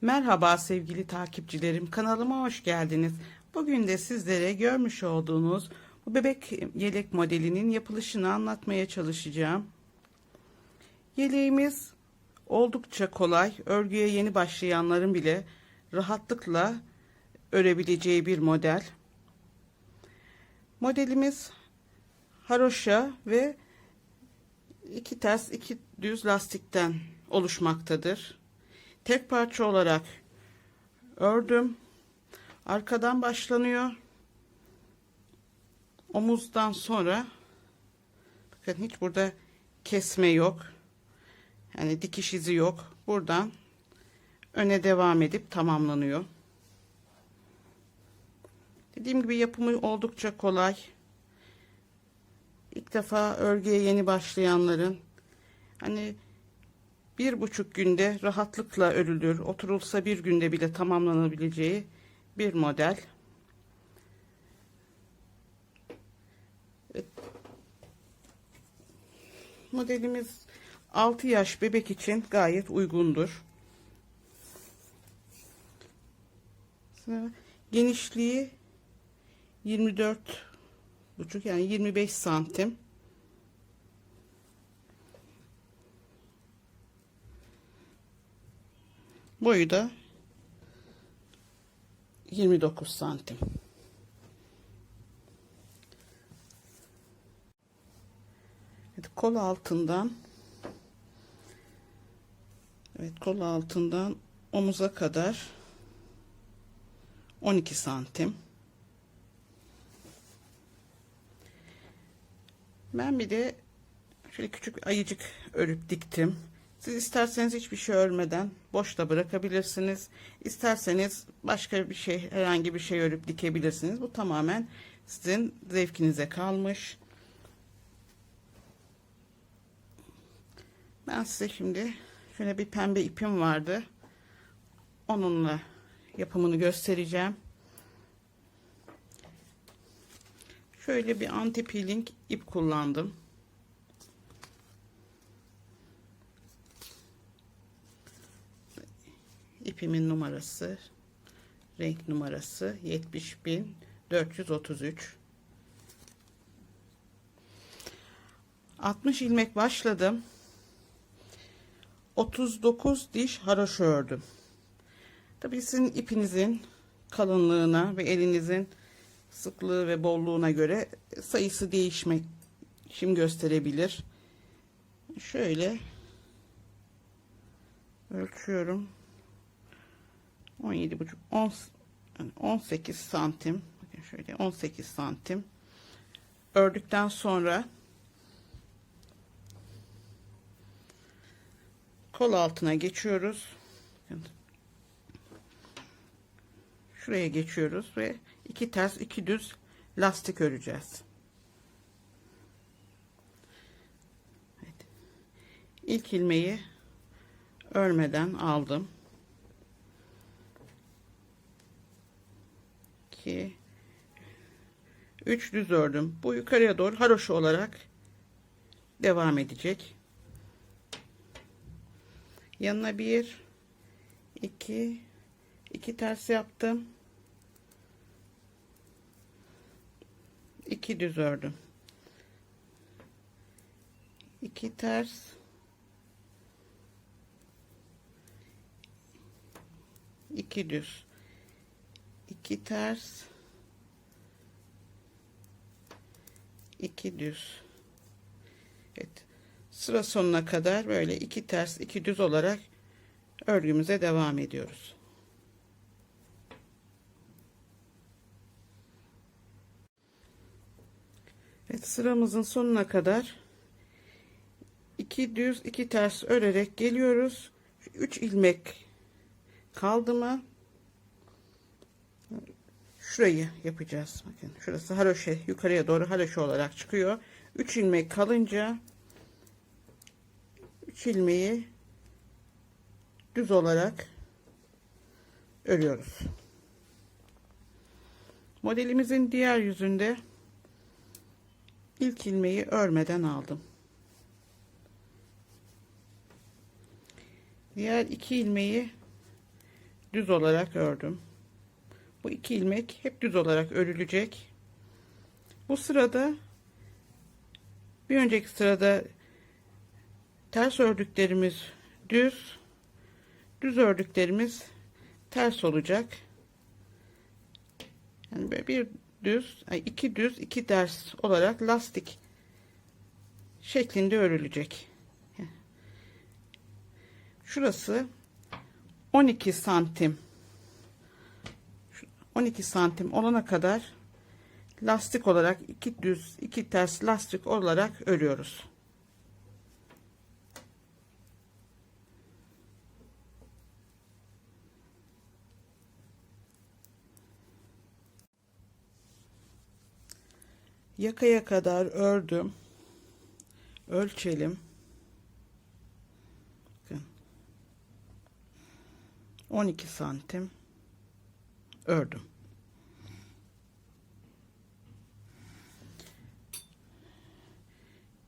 Merhaba sevgili takipçilerim. Kanalıma hoş geldiniz. Bugün de sizlere görmüş olduğunuz bu bebek yelek modelinin yapılışını anlatmaya çalışacağım. Yeleğimiz oldukça kolay. Örgüye yeni başlayanların bile rahatlıkla örebileceği bir model. Modelimiz haroşa ve iki ters iki düz lastikten oluşmaktadır. Tek parça olarak ördüm. Arkadan başlanıyor. Omuzdan sonra bakın hiç burada kesme yok. Yani dikiş izi yok. Buradan öne devam edip tamamlanıyor. Dediğim gibi yapımı oldukça kolay. İlk defa örgüye yeni başlayanların hani bir buçuk günde rahatlıkla örülür. Oturulsa bir günde bile tamamlanabileceği bir model. Modelimiz 6 yaş bebek için gayet uygundur. Genişliği 24 buçuk yani 25 santim. Boyu da 29 santim. Evet, kol altından Evet, kol altından omuza kadar 12 santim. Ben bir de şöyle küçük ayıcık örüp diktim. Siz isterseniz hiçbir şey örmeden boş da bırakabilirsiniz. İsterseniz başka bir şey, herhangi bir şey örüp dikebilirsiniz. Bu tamamen sizin zevkinize kalmış. Ben size şimdi şöyle bir pembe ipim vardı. Onunla yapımını göstereceğim. Şöyle bir anti peeling ip kullandım. İpimin numarası renk numarası 70433 60 ilmek başladım. 39 diş haroşa ördüm. Tabi sizin ipinizin kalınlığına ve elinizin sıklığı ve bolluğuna göre sayısı değişmek şimdi gösterebilir. Şöyle ölçüyorum 17 buçuk 10 yani 18 santim bakın şöyle 18 santim. Ördükten sonra kol altına geçiyoruz. Şuraya geçiyoruz ve iki ters iki düz lastik öreceğiz. Evet. ilk ilmeği örmeden aldım 2 3 düz ördüm. Bu yukarıya doğru haroşa olarak devam edecek. Yanına bir 2 2 ters yaptım. 2 düz ördüm. 2 ters 2 düz 2 ters 2 düz. Evet. Sıra sonuna kadar böyle iki ters iki düz olarak örgümüze devam ediyoruz. Evet sıramızın sonuna kadar iki düz iki ters örerek geliyoruz. 3 ilmek kaldı mı şurayı yapacağız. Bakın şurası haroşe yukarıya doğru haroşe olarak çıkıyor. 3 ilmek kalınca 3 ilmeği düz olarak örüyoruz. Modelimizin diğer yüzünde ilk ilmeği örmeden aldım. Diğer iki ilmeği düz olarak ördüm. Bu iki ilmek hep düz olarak örülecek. Bu sırada bir önceki sırada ters ördüklerimiz düz, düz ördüklerimiz ters olacak. Yani böyle bir düz, iki düz, iki ters olarak lastik şeklinde örülecek. Şurası 12 santim 12 santim olana kadar lastik olarak iki düz iki ters lastik olarak örüyoruz. Yakaya kadar ördüm. Ölçelim. Bakın. 12 santim ördüm.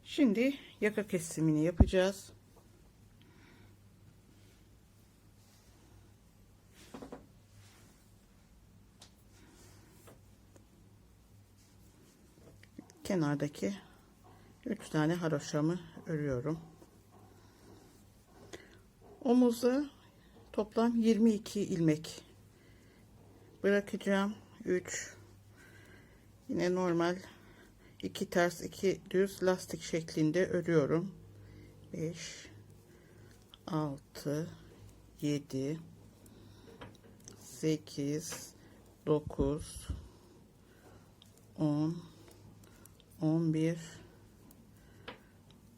Şimdi yaka kesimini yapacağız. Kenardaki 3 tane haroşamı örüyorum. Omuza toplam 22 ilmek bırakacağım. 3 yine normal. 2 ters 2 düz lastik şeklinde örüyorum. 5 6 7 8 9 10 11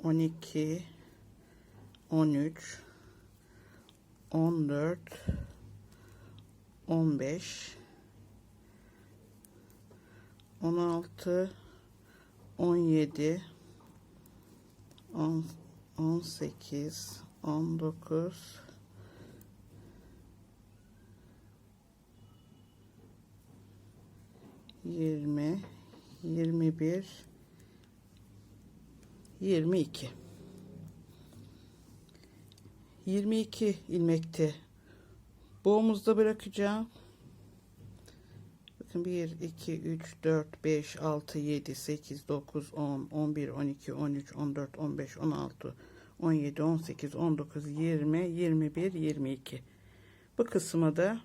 12 13 14 15 16 17 10 18 19 20 21 22 22 ilmekte bu omuzda bırakacağım. Bakın 1 2 3 4 5 6 7 8 9 10 11 12 13 14 15 16 17 18 19 20 21 22 bu kısma da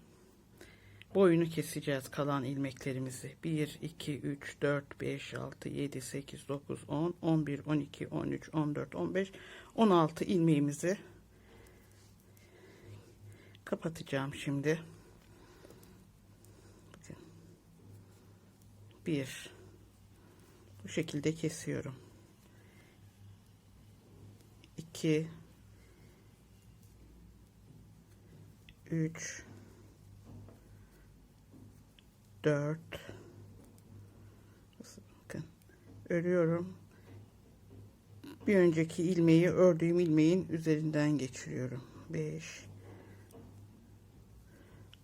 boyunu keseceğiz kalan ilmeklerimizi 1 2 3 4 5 6 7 8 9 10 11 12 13 14 15 16 ilmeğimizi kapatacağım şimdi. Bakın. Bir. Bu şekilde kesiyorum. İki. Üç. Dört. Bakın. Örüyorum. Bir önceki ilmeği ördüğüm ilmeğin üzerinden geçiriyorum. Beş.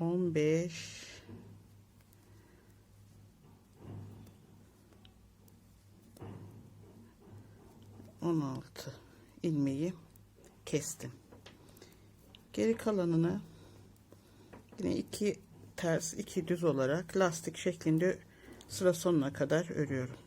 15 16 ilmeği kestim. Geri kalanını yine iki ters iki düz olarak lastik şeklinde sıra sonuna kadar örüyorum.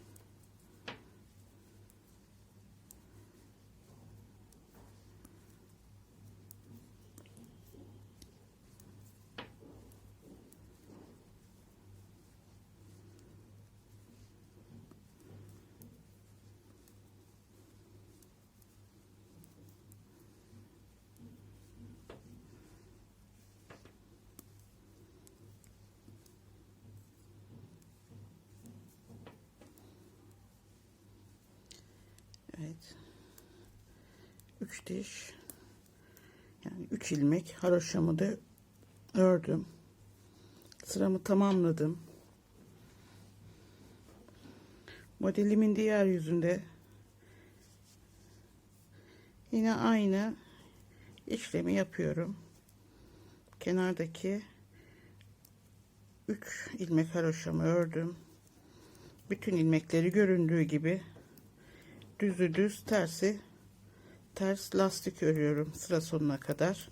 Evet. Üç diş. Yani Yani 3 ilmek haroşamı da ördüm. Sıramı tamamladım. Modelimin diğer yüzünde yine aynı işlemi yapıyorum. Kenardaki 3 ilmek haroşamı ördüm. Bütün ilmekleri göründüğü gibi düzü düz tersi ters lastik örüyorum sıra sonuna kadar.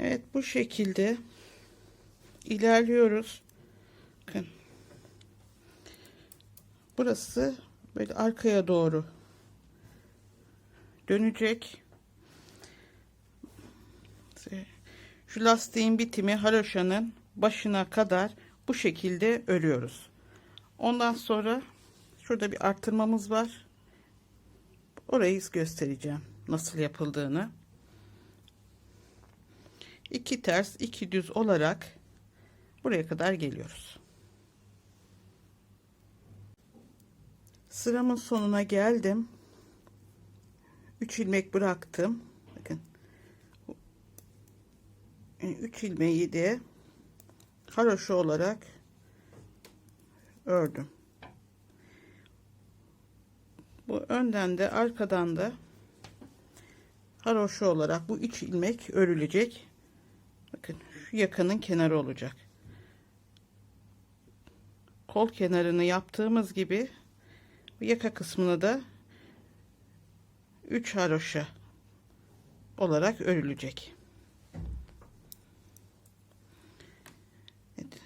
Evet bu şekilde ilerliyoruz. Bakın. Burası böyle arkaya doğru dönecek. Şu lastiğin bitimi haroşanın başına kadar bu şekilde örüyoruz. Ondan sonra şurada bir artırmamız var. Orayı göstereceğim nasıl yapıldığını. 2 ters 2 düz olarak buraya kadar geliyoruz. Sıramın sonuna geldim. 3 ilmek bıraktım. Bakın. 3 ilmeği de haroşa olarak ördüm. Bu önden de arkadan da haroşa olarak bu 3 ilmek örülecek. Bakın şu yakanın kenarı olacak. Kol kenarını yaptığımız gibi bu yaka kısmını da 3 haroşa olarak örülecek. Evet.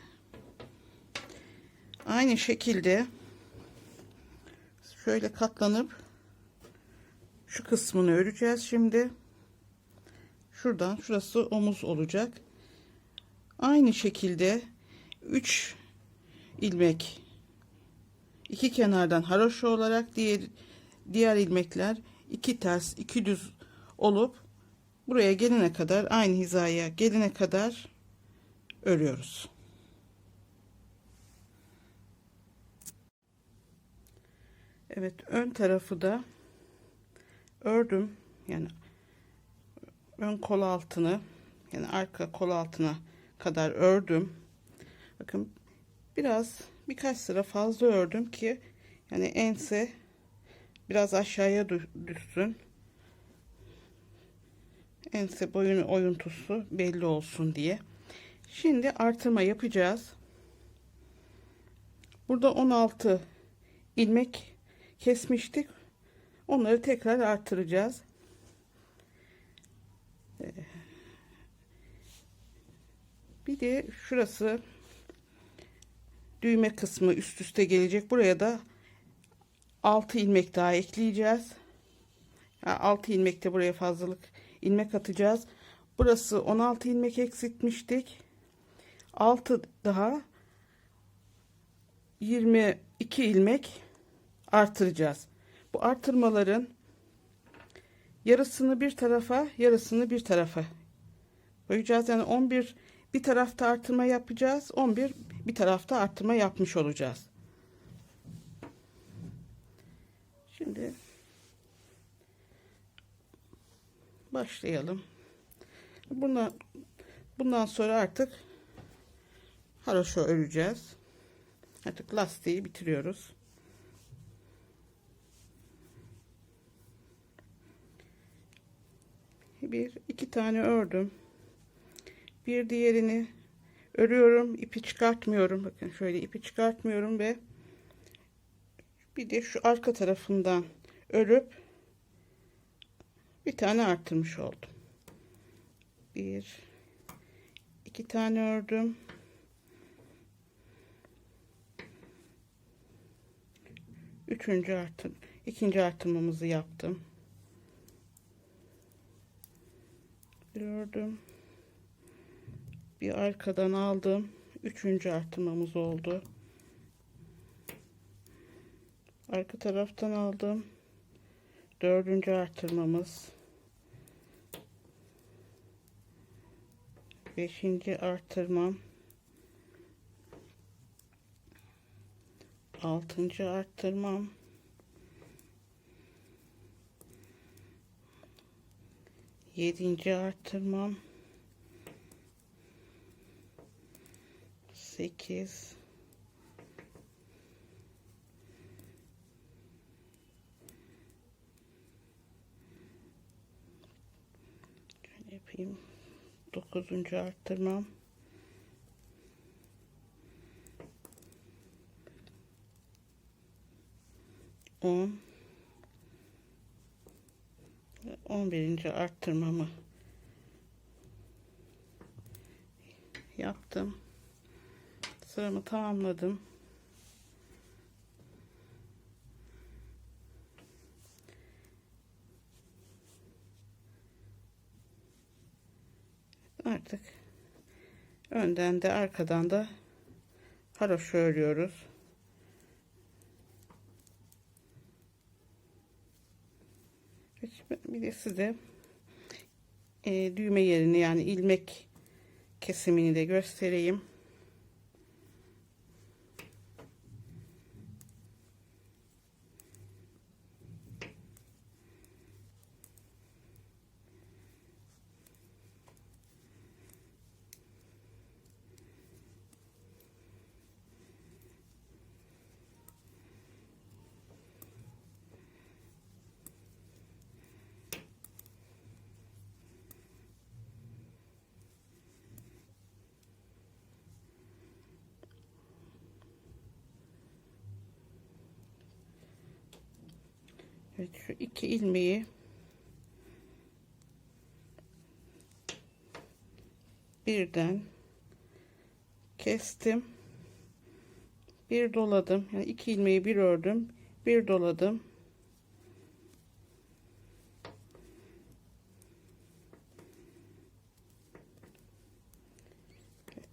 Aynı şekilde şöyle katlanıp şu kısmını öreceğiz şimdi. Şuradan şurası omuz olacak. Aynı şekilde 3 ilmek iki kenardan haroşa olarak diğer diğer ilmekler iki ters iki düz olup buraya gelene kadar aynı hizaya gelene kadar örüyoruz. Evet ön tarafı da ördüm. Yani ön kol altını yani arka kol altına kadar ördüm. Bakın biraz birkaç sıra fazla ördüm ki yani ense biraz aşağıya düşsün. Ense boyunu oyuntusu belli olsun diye. Şimdi artırma yapacağız. Burada 16 ilmek kesmiştik. Onları tekrar artıracağız. Bir de şurası düğme kısmı üst üste gelecek. Buraya da 6 ilmek daha ekleyeceğiz. Yani 6 ilmek buraya fazlalık ilmek atacağız. Burası 16 ilmek eksiltmiştik. 6 daha 22 ilmek artıracağız. Bu artırmaların yarısını bir tarafa, yarısını bir tarafa koyacağız. Yani 11 bir tarafta artırma yapacağız. 11 bir tarafta artırma yapmış olacağız. Şimdi başlayalım. Bundan bundan sonra artık haroşa öreceğiz. Artık lastiği bitiriyoruz. Bir iki tane ördüm. Bir diğerini örüyorum ipi çıkartmıyorum. Bakın şöyle ipi çıkartmıyorum ve bir de şu arka tarafından örüp bir tane arttırmış oldum. Bir iki tane ördüm. Üçüncü artım ikinci artırmamızı yaptım bekliyordum. Bir arkadan aldım. Üçüncü artırmamız oldu. Arka taraftan aldım. Dördüncü artırmamız. Beşinci artırmam. Altıncı artırmam. 7. artırmam 8 yapayım 9. artırmam 10 ve On birinci arttırmamı yaptım. Sıramı tamamladım. Artık önden de arkadan da haroşa örüyoruz. Bir de size e, düğme yerini yani ilmek kesimini de göstereyim. Evet şu iki ilmeği birden kestim. Bir doladım. Yani iki ilmeği bir ördüm. Bir doladım.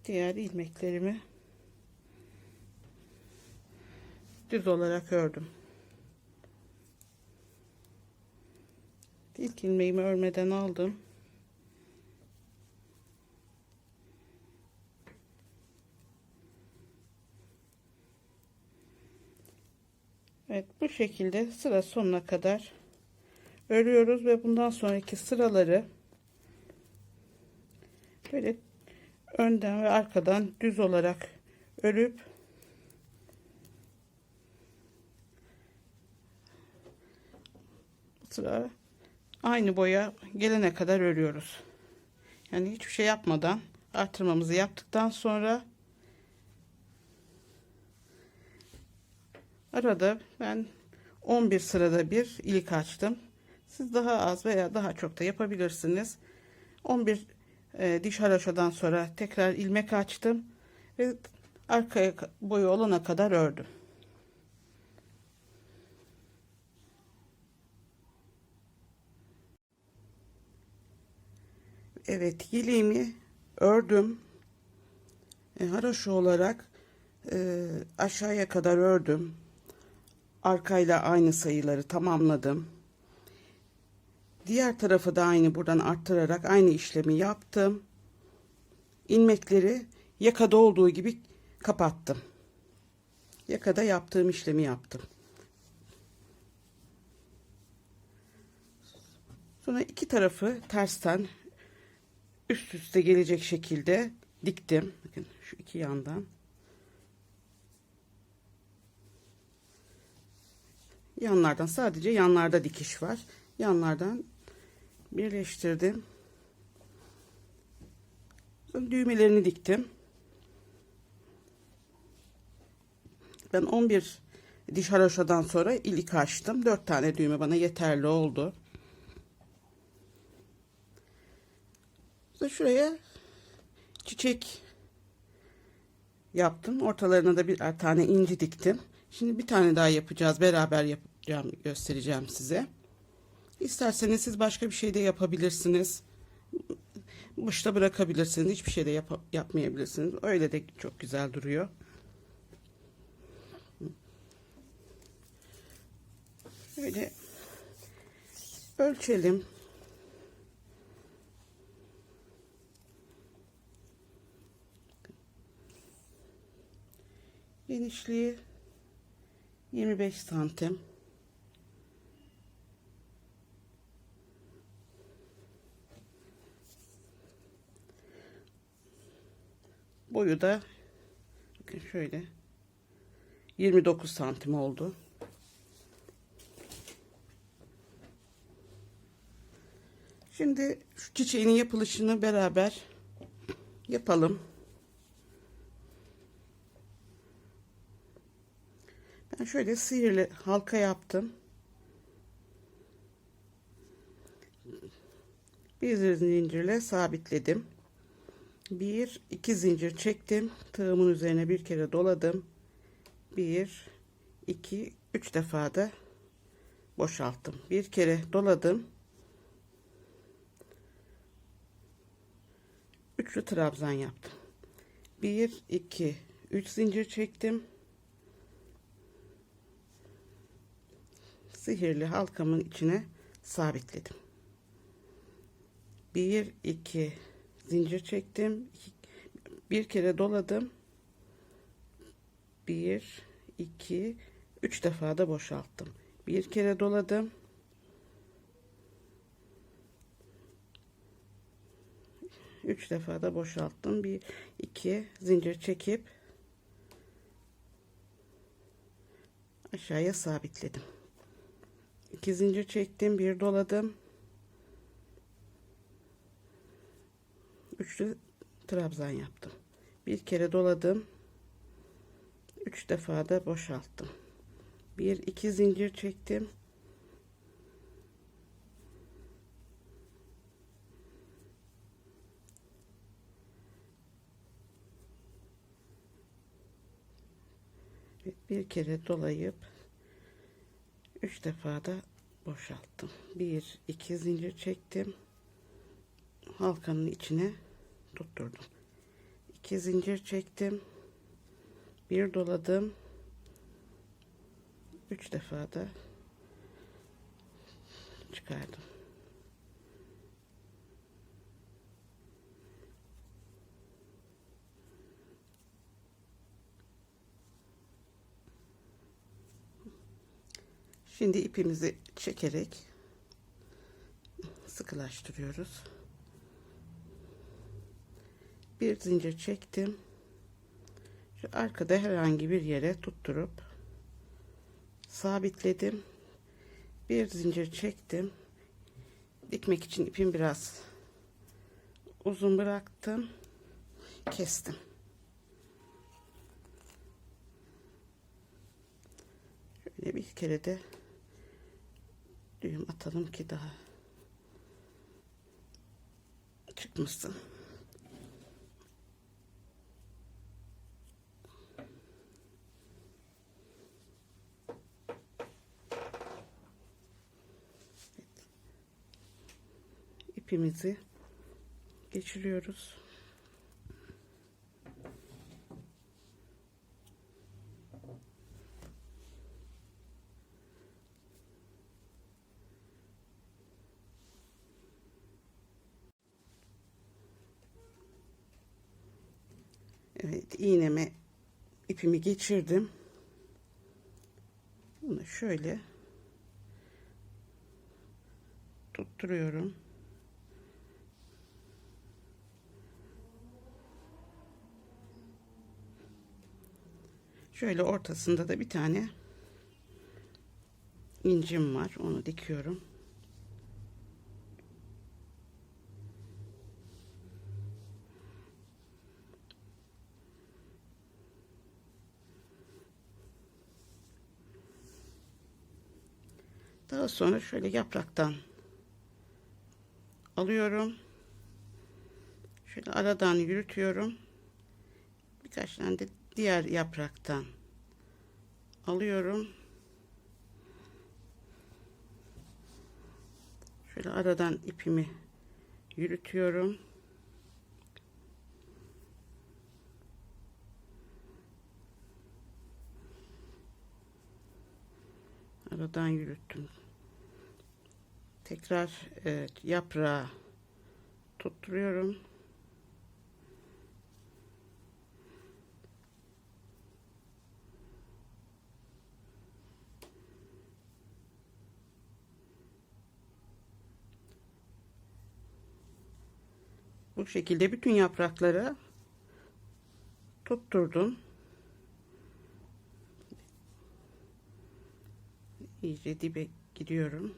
Diğer ilmeklerimi düz olarak ördüm. İlk ilmeğimi örmeden aldım. Evet bu şekilde sıra sonuna kadar örüyoruz ve bundan sonraki sıraları böyle önden ve arkadan düz olarak örüp sıra aynı boya gelene kadar örüyoruz. Yani hiçbir şey yapmadan artırmamızı yaptıktan sonra arada ben 11 sırada bir ilik açtım. Siz daha az veya daha çok da yapabilirsiniz. 11 e, diş haraşodan sonra tekrar ilmek açtım ve arkaya boyu olana kadar ördüm. Evet yeleğimi ördüm. E, haraşo olarak e, aşağıya kadar ördüm. Arkayla aynı sayıları tamamladım. Diğer tarafı da aynı buradan arttırarak aynı işlemi yaptım. İlmekleri yakada olduğu gibi kapattım. Yakada yaptığım işlemi yaptım. Sonra iki tarafı tersten üst üste gelecek şekilde diktim. Bakın şu iki yandan. Yanlardan sadece yanlarda dikiş var. Yanlardan birleştirdim. Sonra düğmelerini diktim. Ben 11 diş haroşadan sonra ilik açtım. 4 tane düğme bana yeterli oldu. Sonra şuraya çiçek yaptım. Ortalarına da bir tane inci diktim. Şimdi bir tane daha yapacağız. Beraber yapacağım, göstereceğim size. İsterseniz siz başka bir şey de yapabilirsiniz. boşta bırakabilirsiniz. Hiçbir şey de yap yapmayabilirsiniz. Öyle de çok güzel duruyor. Böyle ölçelim. Genişliği 25 santim. Boyu da şöyle 29 santim oldu. Şimdi şu çiçeğin yapılışını beraber yapalım. Ben şöyle sihirli halka yaptım. Bir zincirle sabitledim. Bir, iki zincir çektim. Tığımın üzerine bir kere doladım. Bir, iki, üç defa da boşalttım. Bir kere doladım. Üçlü trabzan yaptım. Bir, iki, üç zincir çektim. Sihirli halkamın içine sabitledim. Bir, iki, zincir çektim. Bir kere doladım. Bir, iki, üç defa da boşalttım. Bir kere doladım. Üç defa da boşalttım. Bir, iki zincir çekip aşağıya sabitledim. İki zincir çektim. Bir doladım. Üçlü trabzan yaptım. Bir kere doladım. Üç defa da boşalttım. Bir iki zincir çektim. bir kere dolayıp üç defa da boşalttım. Bir iki zincir çektim. Halkanın içine tutturdum. İki zincir çektim. Bir doladım. Üç defa da çıkardım. Şimdi ipimizi çekerek sıkılaştırıyoruz. Bir zincir çektim. Şu arkada herhangi bir yere tutturup sabitledim. Bir zincir çektim. Dikmek için ipim biraz uzun bıraktım. Kestim. Şöyle bir kere de düğüm atalım ki daha çıkmışsın. ipimizi geçiriyoruz. Evet iğneme ipimi geçirdim. Bunu şöyle tutturuyorum. Şöyle ortasında da bir tane incim var. Onu dikiyorum. sonra şöyle yapraktan alıyorum. Şöyle aradan yürütüyorum. Birkaç tane de diğer yapraktan alıyorum. Şöyle aradan ipimi yürütüyorum. Aradan yürüttüm. Tekrar e, yaprağı tutturuyorum. Bu şekilde bütün yaprakları tutturdum. İyice dibe gidiyorum.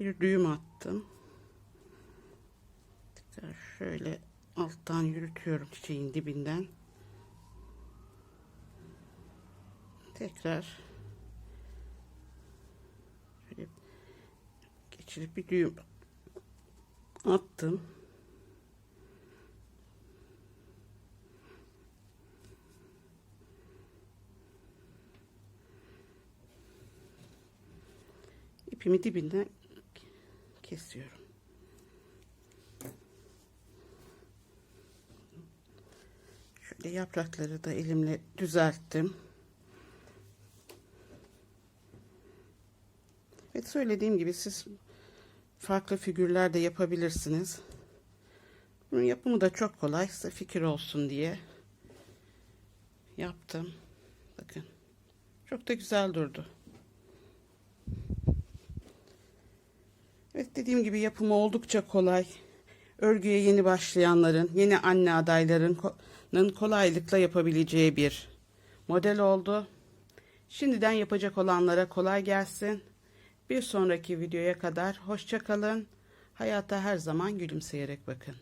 Bir düğüm attım. Tekrar şöyle alttan yürütüyorum çiçeğin dibinden. Tekrar şöyle geçirip bir düğüm attım. İpimi dibinden kesiyorum. Şöyle yaprakları da elimle düzelttim. Evet söylediğim gibi siz farklı figürler de yapabilirsiniz. Bunun yapımı da çok kolay. Size fikir olsun diye yaptım. Bakın. Çok da güzel durdu. Evet dediğim gibi yapımı oldukça kolay. Örgüye yeni başlayanların, yeni anne adaylarının kolaylıkla yapabileceği bir model oldu. Şimdiden yapacak olanlara kolay gelsin. Bir sonraki videoya kadar hoşça kalın. Hayata her zaman gülümseyerek bakın.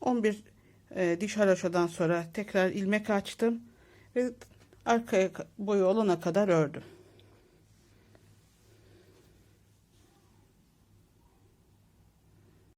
On bir e, diş haraşodan sonra tekrar ilmek açtım ve arkaya boyu olana kadar ördüm.